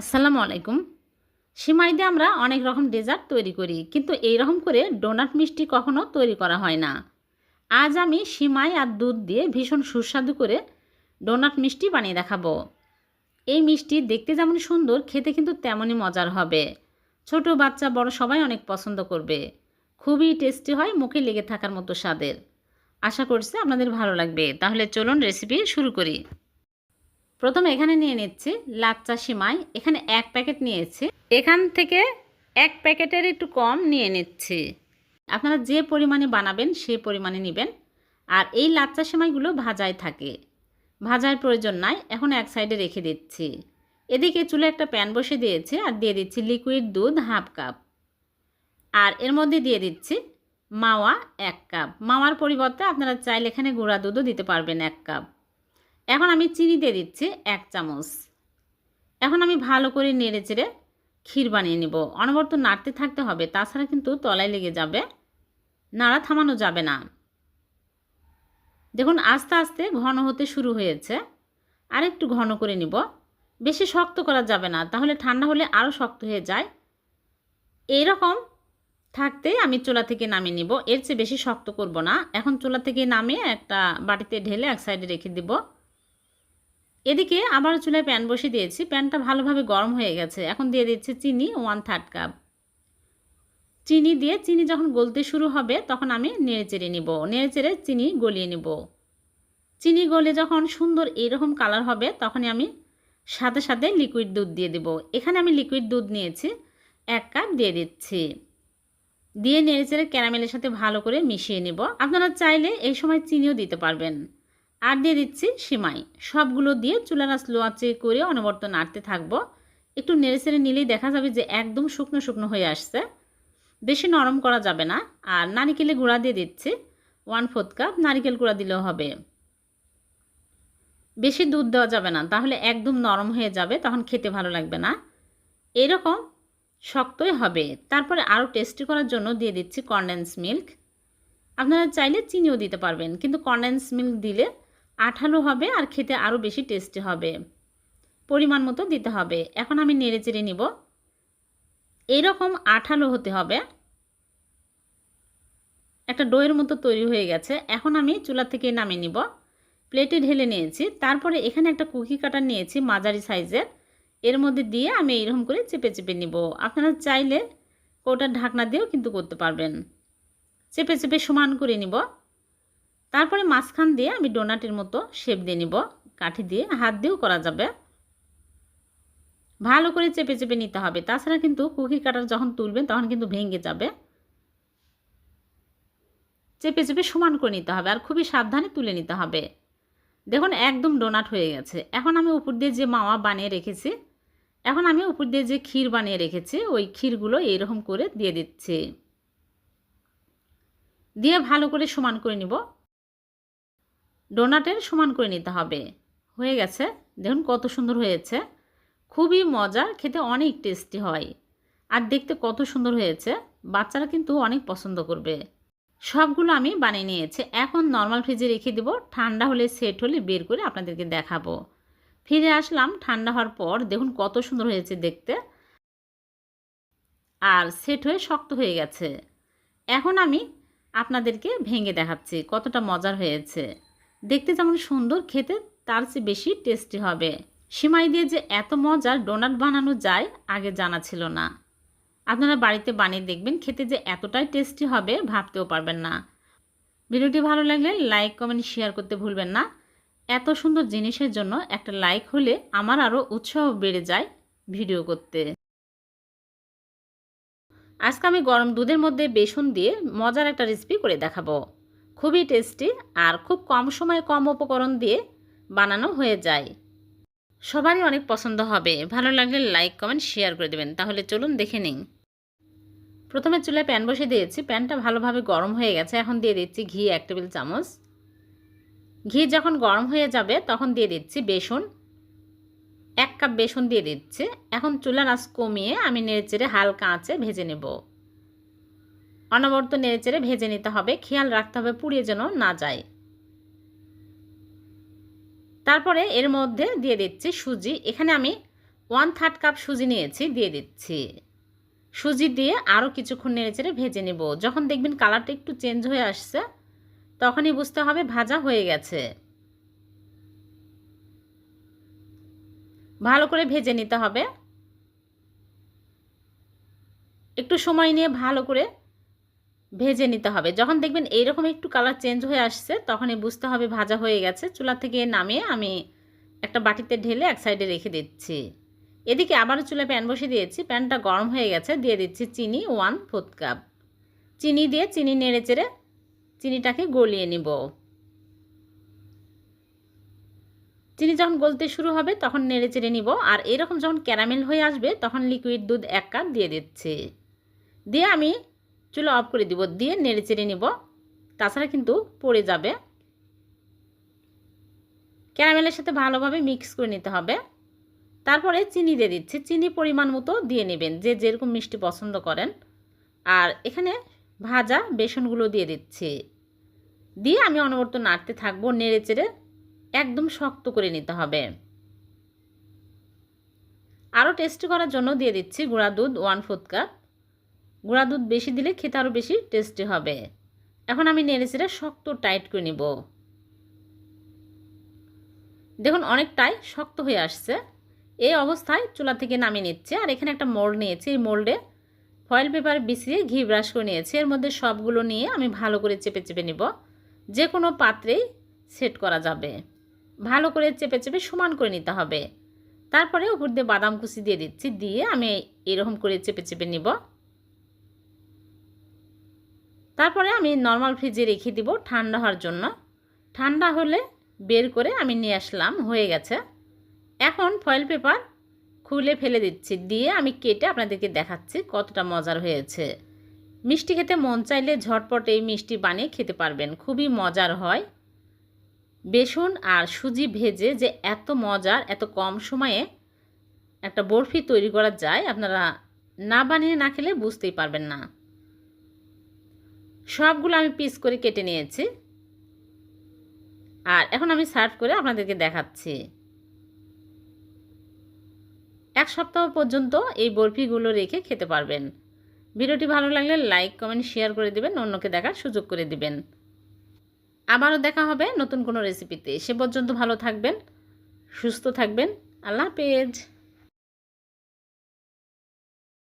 আসসালামু আলাইকুম। সিমাই আমরা অনেক রকম ডেজার্ট তৈরি করি, কিন্তু এই রকম করে ডোনাট মিষ্টি কখনো তৈরি করা হয় না। আজ আমি সিমাই আর দুধ দিয়ে ভীষণ সুস্বাদু করে ডোনাট মিষ্টি বানিয়ে দেখাবো। এই মিষ্টি দেখতে যেমন সুন্দর, খেতে কিন্তু তেমনই মজার হবে। ছোট বাচ্চা, বড় সবাই অনেক পছন্দ করবে। খুবই টেস্টি হয়, মুখে লেগে থাকার মতো স্বাদের। আশা করছি আপনাদের ভালো লাগবে। তাহলে চলুন রেসিপি শুরু করি। প্রথমে এখানে নিয়ে নিচ্ছি লাচ্চা সিমাই এখানে এক প্যাকেট নিয়েছি। এখান থেকে এক প্যাকেটের একটু কম নিয়ে নিচ্ছি। আপনারা যে পরিমাণে বানাবেন সে পরিমাণে নেবেন। আর এই লাচ্চা সিমাইগুলো ভাজায় থাকে। ভাজার প্রয়োজন নাই, এখন এক সাইডে রেখে দিচ্ছি। এদিকে চুলে একটা প্যান বসে দিয়েছি আর দিয়ে দিচ্ছি লিকুইড দুধ হাফ কাপ। আর এর মধ্যে দিয়ে দিচ্ছি মাওয়া এক কাপ। মাওয়ার পরিবর্তে আপনারা চাইলে এখানে গুঁড়া দুধও দিতে পারবেন এক কাপ। এখন আমি চিনি দিয়ে দিচ্ছি এক চামচ। এখন আমি ভালো করে নেড়ে চেড়ে ক্ষীর বানিয়ে নিব। অনবরত নাড়তে থাকতে হবে, তাছাড়া কিন্তু তলায় লেগে যাবে, নাড়া থামানো যাবে না। দেখুন, আস্তে আস্তে ঘন হতে শুরু হয়েছে। আর একটু ঘন করে নিব। বেশি শক্ত করা যাবে না, তাহলে ঠান্ডা হলে আরও শক্ত হয়ে যায়। এই রকম থাকতেই আমি চুলা থেকে নামিয়ে নিব। এর চেয়ে বেশি শক্ত করব না। এখন চুলা থেকে নামিয়ে একটা বাটিতে ঢেলে এক সাইডে রেখে দিব। এদিকে আবার চুলায় প্যান বসে দিয়েছি। প্যানটা ভালোভাবে গরম হয়ে গেছে। এখন দিয়ে দিচ্ছি চিনি ওয়ান থার্ড কাপ চিনি দিয়ে চিনি যখন গলতে শুরু হবে, তখন আমি নেড়ে চেড়ে নিব। নেড়ে চেড়ে চিনি গলিয়ে নিব। চিনি গলে যখন সুন্দর এইরকম কালার হবে, তখনই আমি সাথে সাথে লিকুইড দুধ দিয়ে দেব। এখানে আমি লিকুইড দুধ নিয়েছি, এক কাপ দিয়ে দিচ্ছি। দিয়ে নেড়ে চেড়ে ক্যারামেলের সাথে ভালো করে মিশিয়ে নেব। আপনারা চাইলে এই সময় চিনিও দিতে পারবেন। আর দিয়ে দিচ্ছি সিমাই। সবগুলো দিয়ে চুলার স্লো আঁচে করে অনবর্ত নাড়তে থাকব। একটু নেড়ে চেড়ে নিলেই দেখা যাবে যে একদম শুকনো শুকনো হয়ে আসছে। বেশি নরম করা যাবে না। আর নারিকেলে গুঁড়া দিয়ে দিচ্ছি। ওয়ান ফোর্থ কাপ নারিকেল গুঁড়া দিলেও হবে। বেশি দুধ দেওয়া যাবে না। তাহলে একদম নরম হয়ে যাবে, তখন খেতে ভালো লাগবে না। এরকম শক্তই হবে। তারপরে আরও টেস্টি করার জন্য দিয়ে দিচ্ছি কনডেন্স মিল্ক আপনারা চাইলে চিনিও দিতে পারবেন, কিন্তু কনডেন্স মিল্ক দিলে আঠালো হবে আর খেতে আরও বেশি টেস্টি হবে। পরিমাণ মতো দিতে হবে। এখন আমি নেড়ে চেড়ে নিব। এইরকম আঠালো হতে হবে। একটা ডোয়ের মতো তৈরি হয়ে গেছে। এখন আমি চুলা থেকে নামিয়ে নিব। প্লেটে ঢেলে নিয়েছি। তারপরে এখানে একটা কুকি কাটার নিয়েছি মাঝারি সাইজের। এর মধ্যে দিয়ে আমি এইরকম করে চেপে চেপে নিব। আপনারা চাইলে কৌটার ঢাকনা দিয়েও কিন্তু করতে পারবেন। চেপে চেপে সমান করে নিব। তারপরে মাঝখান দিয়ে আমি ডোনাটের মতো শেপ দিয়ে নিব, কাঠি দিয়ে, হাত দিয়েও করা যাবে। ভালো করে চেপে চেপে নিতে হবে। তাছাড়া কিন্তু কুকি কাটার যখন তুলবেন তখন কিন্তু ভেঙে যাবে। চেপে চেপে সমান করে নিতে হবে আর খুবই সাবধানে তুলে নিতে হবে। দেখুন, একদম ডোনাট হয়ে গেছে। এখন আমি উপর দিয়ে যে মাওয়া বানিয়ে রেখেছি, এখন আমি উপর দিয়ে যে ক্ষীর বানিয়ে রেখেছি, ওই ক্ষীরগুলো এইরকম করে দিয়ে দিচ্ছি। দিয়ে ভালো করে সমান করে নিব। ডোনাটের সমান করে নিতে হবে। হয়ে গেছে। দেখুন কত সুন্দর হয়েছে। খুবই মজার, খেতে অনেক টেস্টি হয়। আর দেখতে কত সুন্দর হয়েছে। বাচ্চারা কিন্তু অনেক পছন্দ করবে। সবগুলো আমি বানিয়ে নিয়েছি। এখন নর্মাল ফ্রিজে রেখে দেবো। ঠান্ডা হলে, সেট হলে বের করে আপনাদেরকে দেখাবো। ফিরে আসলাম। ঠান্ডা হওয়ার পর দেখুন কত সুন্দর হয়েছে দেখতে। আর সেট হয়ে শক্ত হয়ে গেছে। এখন আমি আপনাদেরকে ভেঙে দেখাচ্ছি কতটা মজার হয়েছে। দেখতে যেমন সুন্দর, খেতে তার চেয়ে বেশি টেস্টি হবে। সিমাই দিয়ে যে এত মজার ডোনাট বানানো যায় আগে জানা ছিল না। আপনারা বাড়িতে বানিয়ে দেখবেন, খেতে যে এতটাই টেস্টি হবে ভাবতেও পারবেন না। ভিডিওটি ভালো লাগলে লাইক কমেন্ট শেয়ার করতে ভুলবেন না। এত সুন্দর জিনিসের জন্য একটা লাইক হলে আমার আরও উৎসাহ বেড়ে যায় ভিডিও করতে। আজকে আমি গরম দুধের মধ্যে বেসন দিয়ে মজার একটা রেসিপি করে দেখাবো। খুবই টেস্টি আর খুব কম সময়ে কম উপকরণ দিয়ে বানানো হয়ে যায়। সবারই অনেক পছন্দ হবে। ভালো লাগলে লাইক কমেন্ট শেয়ার করে দেবেন। তাহলে চলুন দেখে নিন প্রথমে চুলায় প্যান বসে দিয়েছি। প্যানটা ভালোভাবে গরম হয়ে গেছে। এখন দিয়ে দিচ্ছি ঘি এক টেবিল চামচ। ঘি যখন গরম হয়ে যাবে, তখন দিয়ে দিচ্ছি বেসন। এক কাপ বেসন দিয়ে দিচ্ছি। এখন চুলার আঁচ কমিয়ে আমি নেড়ে চেড়ে হালকা আঁচে ভেজে নেব। অনবর্ত নেড়েচেড়ে ভেজে নিতে হবে। খেয়াল রাখতে হবে পুড়িয়ে যেন না যায়। তারপরে এর মধ্যে দিয়ে দিচ্ছি সুজি। এখানে আমি ওয়ান থার্ড কাপ সুজি নিয়েছি, দিয়ে দিচ্ছি। সুজি দিয়ে আরও কিছুক্ষণ নেড়েচেড়ে ভেজে নেব। যখন দেখবেন কালারটা একটু চেঞ্জ হয়ে আসছে, তখনই বুঝতে হবে ভাজা হয়ে গেছে। ভালো করে ভেজে নিতে হবে। একটু সময় নিয়ে ভালো করে ভেজে নিতে হবে। যখন দেখবেন এইরকম একটু কালার চেঞ্জ হয়ে আসছে, তখনই বুঝতে হবে ভাজা হয়ে গেছে। চুলা থেকে নামিয়ে আমি একটা বাটিতে ঢেলে এক সাইডে রেখে দিচ্ছি। এদিকে আবারও চুলে প্যান বসে দিয়েছি। প্যানটা গরম হয়ে গেছে, দিয়ে দিচ্ছি চিনি ওয়ান ফোর্থ কাপ চিনি দিয়ে চিনি নেড়ে চেড়ে চিনিটাকে গলিয়ে নিব। চিনি যখন গলতে শুরু হবে, তখন নেড়ে চেড়ে নিব। আর এরকম যখন ক্যারামেল হয়ে আসবে, তখন লিকুইড দুধ এক কাপ দিয়ে দিচ্ছি। দিয়ে আমি চুলা অফ করে দিব, দিয়ে নেড়ে চেড়ে নিব। তাছাড়া কিন্তু পড়ে যাবে। ক্যারামেলের সাথে ভালোভাবে মিক্স করে নিতে হবে। তারপরে চিনি দিয়ে দিচ্ছি। চিনি পরিমাণ মতো দিয়ে নেবেন, যে যেরকম মিষ্টি পছন্দ করেন। আর এখানে ভাজা বেসনগুলো দিয়ে দিচ্ছি। দিয়ে আমি অনবরত নাড়তে থাকব, নেড়ে চেড়ে একদম শক্ত করে নিতে হবে। আরও টেস্ট করার জন্য দিয়ে দিচ্ছি গুঁড়া দুধ ওয়ান ফোর্থ কাপ গুঁড়া দুধ বেশি দিলে খেতে আরও বেশি টেস্টি হবে। এখন আমি নেড়ে চেড়ে শক্ত টাইট করে নিব। দেখুন, অনেকটাই শক্ত হয়ে আসছে। এই অবস্থায় চুলা থেকে নামিয়ে নিচ্ছে। আর এখানে একটা মোল্ড নিয়েছি। এই মোল্ডে ফয়েল পেপার বিছিয়ে ঘি ব্রাশ করে নিয়েছি। এর মধ্যে সবগুলো নিয়ে আমি ভালো করে চেপে চেপে নিব। যে কোনো পাত্রেই সেট করা যাবে। ভালো করে চেপে চেপে সমান করে নিতে হবে। তারপরে উপর দিয়ে বাদাম কুচি দিয়ে দিচ্ছি। দিয়ে আমি এরকম করে চেপে চেপে নিব। তারপরে আমি নর্মাল ফ্রিজে রেখে দিব ঠান্ডা হওয়ার জন্য। ঠান্ডা হলে বের করে আমি নিয়ে আসলাম, হয়ে গেছে। এখন ফয়েল পেপার খুলে ফেলে দিচ্ছি, দিয়ে আমি কেটে আপনাদেরকে দেখাচ্ছি কতটা মজার হয়েছে। মিষ্টি খেতে মন চাইলে ঝটপট এই মিষ্টি বানিয়ে খেতে পারবেন, খুবই মজার হয়। বেসন আর সুজি ভেজে যে এত মজার, এত কম সময়ে একটা বরফি তৈরি করা যায়, আপনারা না বানিয়ে না খেলে বুঝতেই পারবেন না। সবগুলো আমি পিস করে কেটে নিয়েছি। আর এখন আমি সার্ভ করে আপনাদেরকে দেখাচ্ছি। এক সপ্তাহ পর্যন্ত এই বরফিগুলো রেখে খেতে পারবেন। ভিডিওটি ভালো লাগলে লাইক কমেন্ট শেয়ার করে দিবেন, অন্যকে দেখার সুযোগ করে দিবেন। আবারও দেখা হবে নতুন কোনো রেসিপিতে সে পর্যন্ত ভালো থাকবেন, সুস্থ থাকবেন। আল্লাহ হাফেজ।